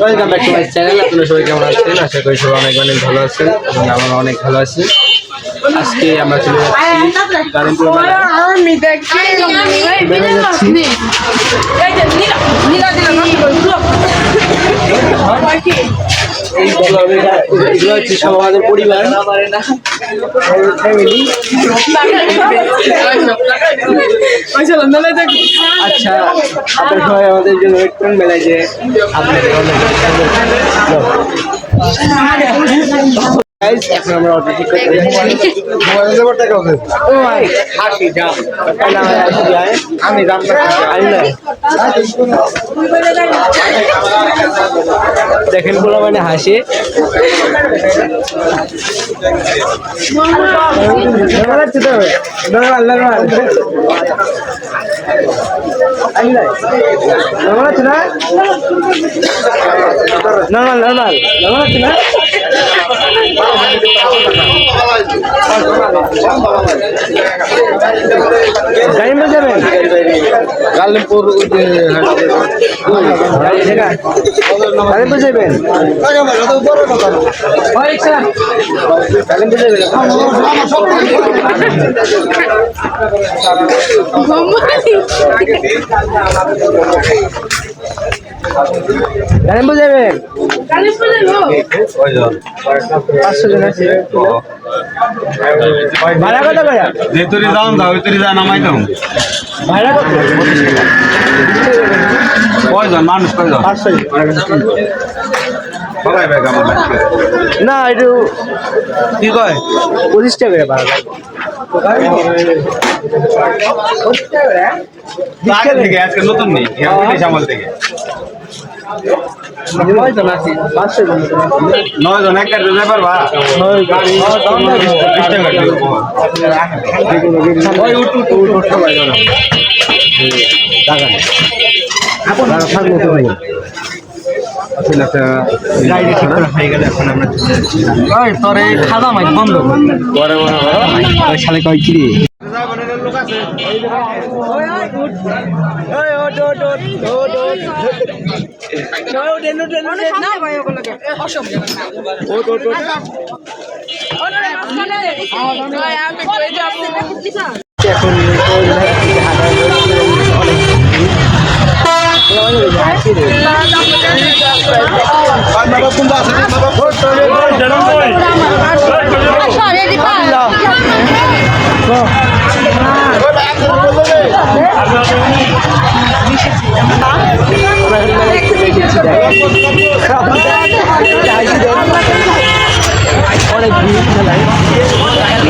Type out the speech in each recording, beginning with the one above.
Welcome back to my channel আপনারা সবাই কেমন আছেন? আশা করি সবাই অনেক অনেক ভালো আছেন এবং আমরা অনেক ভালো আছি। আজকে আমরা চলে যাচ্ছি মেলায়। সব আমাদের পরিবার ফ্যামিলি আচ্ছা আপনার সবাই আমাদের জন্য ওয়েট করুন মেলায় যে Guys, এখন আমরা অটো ঠিক করতে যাচ্ছি ও ভাই হাসি যা তাহলে আমরা আসি যাই আমি রান্না আনি না দেখেন বলো মানে হাসি নর্মাল নর্মাল নর্মাল আছে না গাড়ি মধ্যে যাবেন কালিমপুর কালিমপুর যাবেন কালিমপুর যাবেন কালিমপুর যাবেন? ভাড়া কত করে? যে তুই দাম দাও তুই যা নামাই দাও। ভাড়া কত? কয়জন? মানুষ কয়জন? না একটু কি কয়? পঁচিশ টাকা করে ভাড়া। আজকে নতুন নেই আমল থেকে। নয় জন এক কাটতে যাবে পারবা বিশ টাকা দিবো। ওই উঠ উঠ উঠ উঠ সবাই জানো টাকা নেই এখন থাকব তো ভাই একটা করা হয়ে ওই মনে করো ওই শালে কয় কি রে এখন অনেক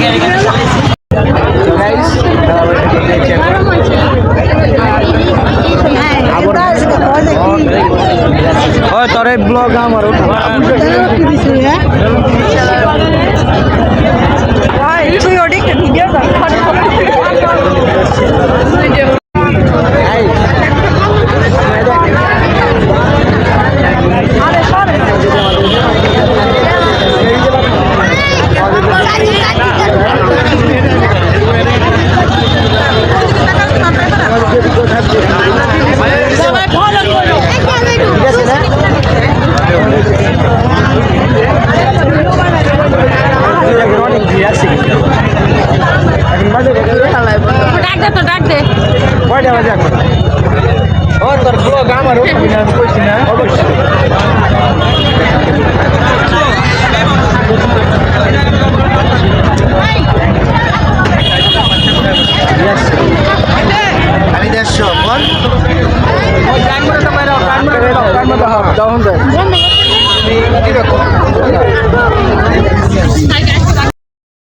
gotta get a কয়টা বাজে এখন? ও তোর ব্লগ আমার আমি না আমি কইছি না। অবশ্যই আমি দেড়শো বল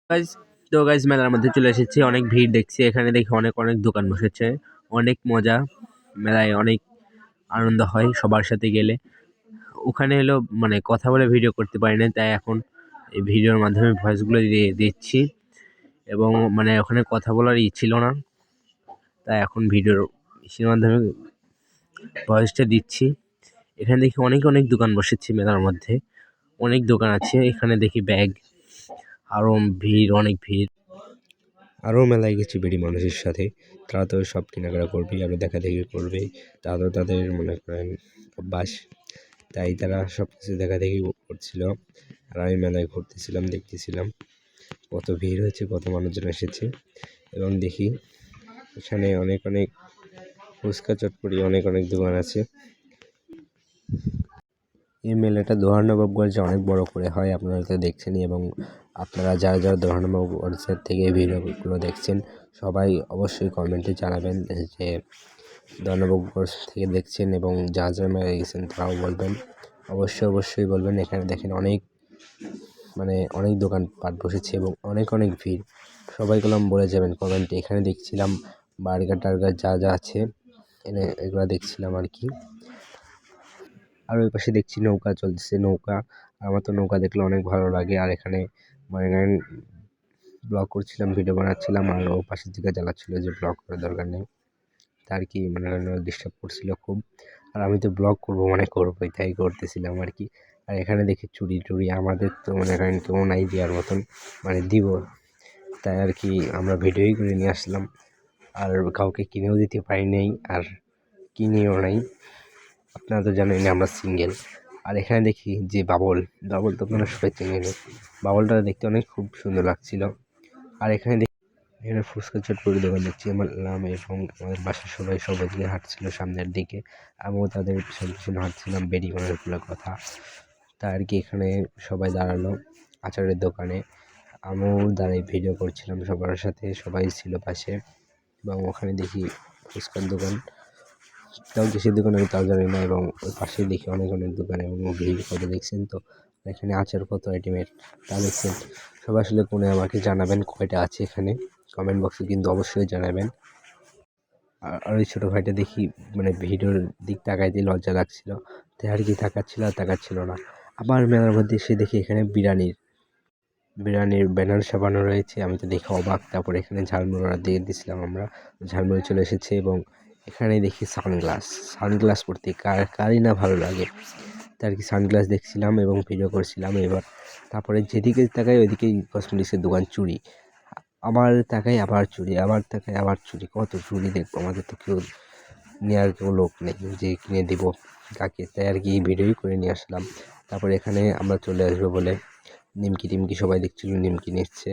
গাইজ তো গাইজ মেলার মধ্যে চলে এসেছি, অনেক ভিড় দেখছি। এখানে দেখি অনেক অনেক দোকান বসেছে, অনেক মজা। মেলায় অনেক আনন্দ হয় সবার সাথে গেলে। ওখানে এলো মানে কথা বলে ভিডিও করতে পারি না তাই এখন এই ভিডিওর মাধ্যমে ভয়েসগুলো দিয়ে দিচ্ছি। এবং মানে ওখানে কথা বলার ই ছিল না, তাই এখন ভিডিওর ইসের মাধ্যমে ভয়েসটা দিচ্ছি। এখানে দেখি অনেক অনেক দোকান বসেছে মেলার মধ্যে। অনেক দোকান আছে, এখানে দেখি ব্যাগ আরও ভিড়, অনেক ভিড়। আরও মেলায় গেছি বেড়ি মানুষের সাথে। তারা তো সব কেনাকাটা করবেই, আরও দেখা দেখি করবেই তারা তো তাদের মনে করেন অভ্যাস। তাই তারা সব কিছু দেখা দেখি করছিল। আর আমি মেলায় ঘুরতেছিলাম, দেখতেছিলাম। কত ভিড় হয়েছে, কত মানুষজন এসেছে। এবং দেখি এখানে অনেক অনেক ফুচকা চটপটি, অনেক অনেক দোকান আছে। এই মেলাটা দোহারনবাবগঞ্জে অনেক বড় করে হয়, আপনারা তো দেখছেনই। এবং আপনারা যারা যারা দোহারনবাবগঞ্জের থেকে এই ভিডিওগুলো দেখছেন, সবাই অবশ্যই কমেন্টে জানাবেন যে দোহারনবাবগঞ্জ থেকে দেখছেন এবং যা যা মেলায় গেছেন তারাও বলবেন। অবশ্যই অবশ্যই বলবেন, এখানে দেখেন অনেক মানে অনেক দোকান পাট বসেছে এবং অনেক অনেক ভিড়। সবাই কলম বলে যাবেন কমেন্টে। এখানে দেখছিলাম বার্গার টার্গার যা যা আছে, এনে এগুলো দেখছিলাম আর কি। আর ওই পাশে দেখছি নৌকা চলতেছে, নৌকা। আমার তো নৌকা দেখলে অনেক ভালো লাগে। আর এখানে মনে ব্লগ করছিলাম ভিডিও বানাচ্ছিলাম, আর ও পাশের দিকে জ্বালাচ্ছিলো যে ব্লগ করার দরকার নেই। তার কি মনে ডিস্টার্ব করছিল খুব। আর আমি তো ব্লগ করব মানে করবোই, তাই করতেছিলাম আর কি। আর এখানে দেখি চুরি টুরি আমাদের তো মনে করেন কেউ নাই দেওয়ার মতন মানে দিব। তাই আর কি আমরা ভিডিওই করে নিয়ে আসলাম। আর কাউকে কিনেও দিতে পারি নাই, আর কিনেও নাই। আপনারা তো জানেন আমরা সিঙ্গেল আর এখানে দেখি যে বাবল বাবল তো আপনারা সবাই চেনেন বাবলটা দেখতে অনেক খুব সুন্দর লাগছিল। আর এখানে দেখি, এখানে ফুচকা চটপটি দোকান দেখছি। আমার নাম এবং আমাদের বাসার সবাই সব দিকে হাঁটছিল সামনের দিকে। আমিও তাদের পিছন পিছনে হাঁটছিলাম বেরি অনেকগুলো কথা। তা আর কি এখানে সবাই দাঁড়াল আচারের দোকানে। আমিও দাঁড়াই ভিডিও করছিলাম সবার সাথে, সবাই ছিল পাশে। এবং ওখানে দেখি ফুচকার দোকান। তাও কিসের দোকান আমি তাও জানি না এবং পাশেই দেখি অনেক অনেক দোকান এবং ভিড় কত দেখছেন তো? এখানে আচার কত আইটেমের তা দেখছেন। সবাই আসলে কোনে আমাকে জানাবেন কয়টা আছে এখানে। কমেন্ট বক্সে কিন্তু অবশ্যই জানাবেন। আর আর ওই ছোটো ভাইটা দেখি মানে ভিডিওর দিক তাকাইতে লজ্জা লাগছিল। তাই আর কি তাকাচ্ছিল আর তাকাচ্ছিল না। আবার মেলার মধ্যে এসে দেখি এখানে বিরিয়ানির বিরিয়ানির ব্যানার সাবানো রয়েছে। আমি তো দেখে অবাক। তারপর এখানে ঝালমুড়া দিয়ে দিয়েছিলাম আমরা। ঝালমুড়ি চলে এসেছে এবং এখানে দেখি সানগ্লাস সানগ্লাস পরতে কার, কারই না ভালো লাগে। তার কি সানগ্লাস দেখছিলাম এবং ভিডিও করছিলাম এবার। তারপরে যেদিকে তাকাই ওইদিকেই কসমেটিক্সের দোকান চুরি। আবার তাকাই, আবার চুরি, আবার তাকাই, আবার চুরি। কত চুড়ি দেখব? আমাদের তো কেউ নেওয়ার কেউ লোক নেই যে কিনে দিব কাকে। তাই আর কি ভিডিওই করে নিয়ে আসলাম। তারপরে এখানে আমরা চলে আসব বলে। নিমকি টিমকি সবাই দেখছিল, নিমকি নিচ্ছে।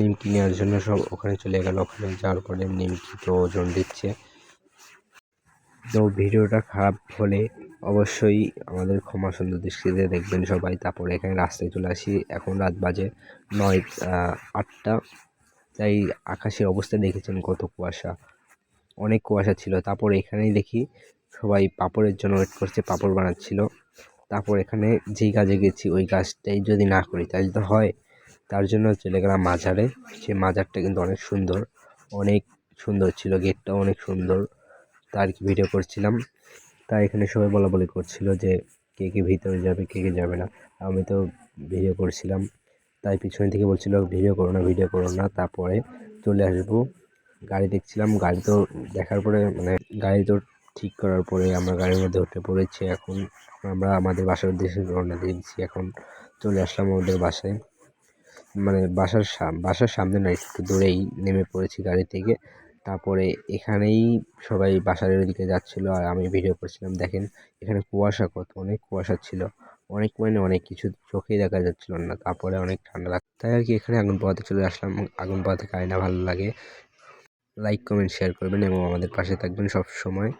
নিমকি নেওয়ার জন্য সব ওখানে চলে গেল। ওখানে যাওয়ার পরে নিমকি তো ওজন দিচ্ছে। তো ভিডিওটা খারাপ হলে অবশ্যই আমাদের ক্ষমা সুন্দর দৃষ্টিতে দেখবেন সবাই। তারপরে এখানে রাস্তায় চলে আসি। এখন রাত বাজে নয় আটটা। তাই আকাশের অবস্থা দেখেছেন কত কুয়াশা। অনেক কুয়াশা ছিল। তারপর এখানেই দেখি সবাই পাপড়ের জন্য ওয়েট করছে, পাপড় বানাচ্ছিল। তারপর এখানে যেই কাজে গেছি, ওই কাজটাই যদি না করি, তাহলে তো হয়। তার জন্য চলে গেলাম মাজারে সে মাজারটা কিন্তু অনেক সুন্দর। অনেক সুন্দর ছিল গেটটাও অনেক সুন্দর। তার কি ভিডিও করছিলাম? তাই এখানে সবাই বলা বলি করছিল যে কে কে ভিতরে যাবে, কে কে যাবে না। আমি তো ভিডিও করছিলাম। তাই পিছনে থেকে বলছিল, ভিডিও করো না, ভিডিও করো না। তারপরে চলে আসব। গাড়ি দেখছিলাম। গাড়ি তো দেখার পরে মানে গাড়ি তো ঠিক করার পরে আমরা গাড়ির মধ্যে উঠে পড়েছি। এখন আমরা আমাদের বাসার উদ্দেশ্যে রওনা দিয়েছি। এখন চলে আসলাম আমাদের বাসায়। মানে বাসার বাসার সামনে না একটু দূরেই নেমে পড়েছি গাড়ি থেকে। তারপরে এখানেই সবাই বাসার ওদিকে যাচ্ছিল আর আমি ভিডিও করছিলাম, দেখেন এখানে কুয়াশা কত, অনেক কুয়াশা ছিল। অনেক মানে অনেক কিছু চোখেই দেখা যাচ্ছিল না, তারপরে অনেক ঠান্ডা লাগ, তাই আর কি এখানে আগুন পোহাতে চলে আসলাম। আগুন পোহাতে কারি না ভালো লাগে। লাইক কমেন্ট শেয়ার করবেন এবং আমাদের পাশে থাকবেন সব সময়